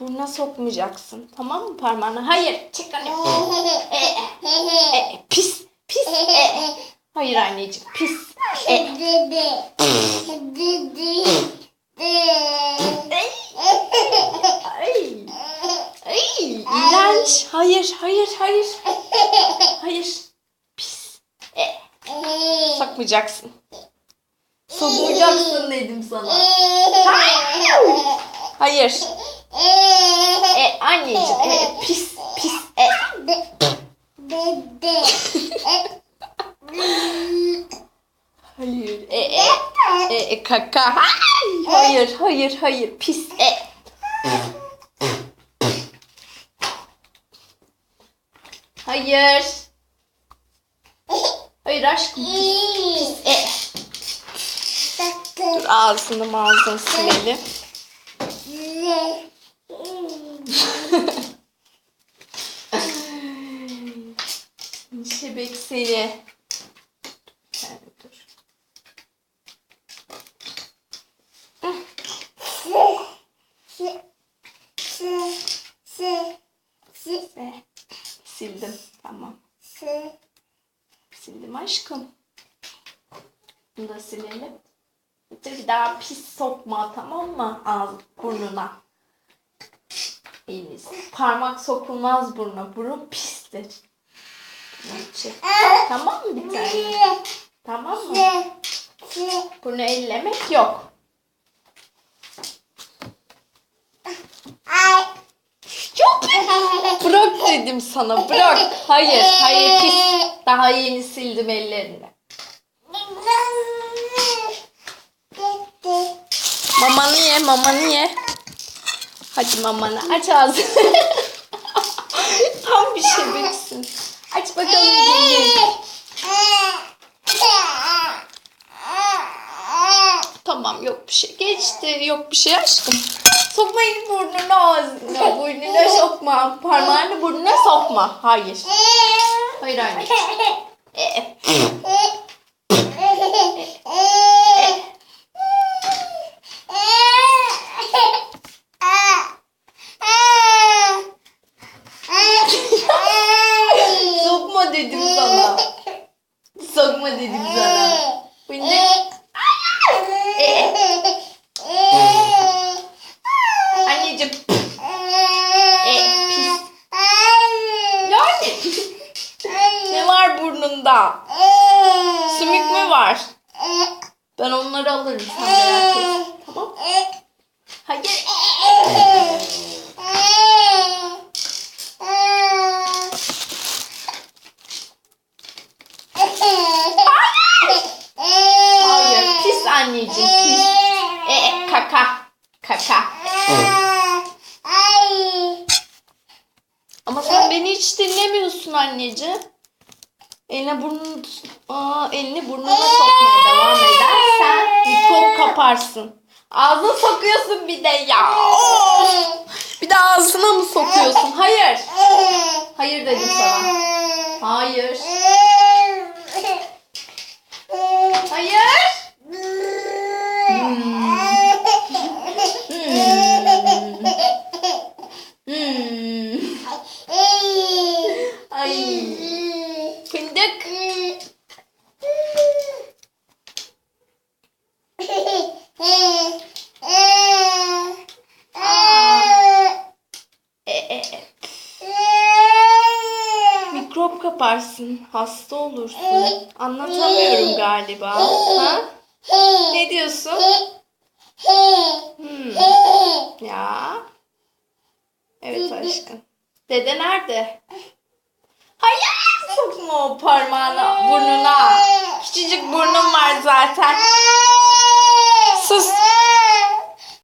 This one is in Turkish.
Burnuna sokmayacaksın. Tamam mı parmağını? Hayır. Çek anne. E, e, e, pis. Pis. E, e. Hayır anneciğim. Pis. E. Ay. Ay. İğrenç. Hayır. Hayır. Hayır. Hayır. Pis. E. Sokmayacaksın. Sokmayacaksın dedim sana. Hayır. E anneciğim. E, pis. Pis. E. Hayır. E, e. E, e, kaka. Hayır. Hayır. Hayır. Pis. E. Hayır. Hayır aşkım. Pis. Pis. E. Dur ağzını ağzını silelim. Dur. Eh, Sildim. Tamam. Sildim aşkım. Bunu da silelim. Bir daha pis sokma tamam mı? Ağız burnuna. İyiniz. Parmak sokulmaz burnuna. Burun pistir. İçin. Tamam mı bir tane? Tamam mı? Bunu ellemek yok. Yok. Bırak dedim sana. Bırak. Hayır. Hayır pis. Daha yeni sildim ellerini. Mamanı ye, mamanı ye. Hadi mamanı aç ağzını. Tam bir şebeksin. Aç bakalım gelin. Tamam yok bir Geçti. Yok bir şey aşkım. Sokma elini burnuna ağzına. Burnuna sokma. Parmağını burnuna sokma. Hayır. Hayır anne. E, sokma dedim sana. Sokma dedim sana. Bu ne? E, anneciğim. E, pis. Yani. ne var burnunda? Sümük mü var? Ben onları alırım sen merak etme. Tamam. Hayır. Hayır. Pis anneciğim pis. E, e, kaka. Kaka. Ama sen beni hiç dinlemiyorsun anneciğim. Eline burnunu, aa, elini burnuna sokmaya devam edersen mikrop kaparsın. Ağzına sokuyorsun bir de ya. Bir de ağzına mı sokuyorsun? Hayır. Hayır dedim sana. Hayır. Hmm. Hmm. Ay. Fındık. E, e, e. Mikrop kaparsın. Hasta olursun. Anlatamıyorum galiba. Ha? Ne diyorsun? Hmm. Ya. Evet aşkım. Dede nerede? Hayır sokma o parmağını burnuna. Küçücük burnum var zaten. Sus.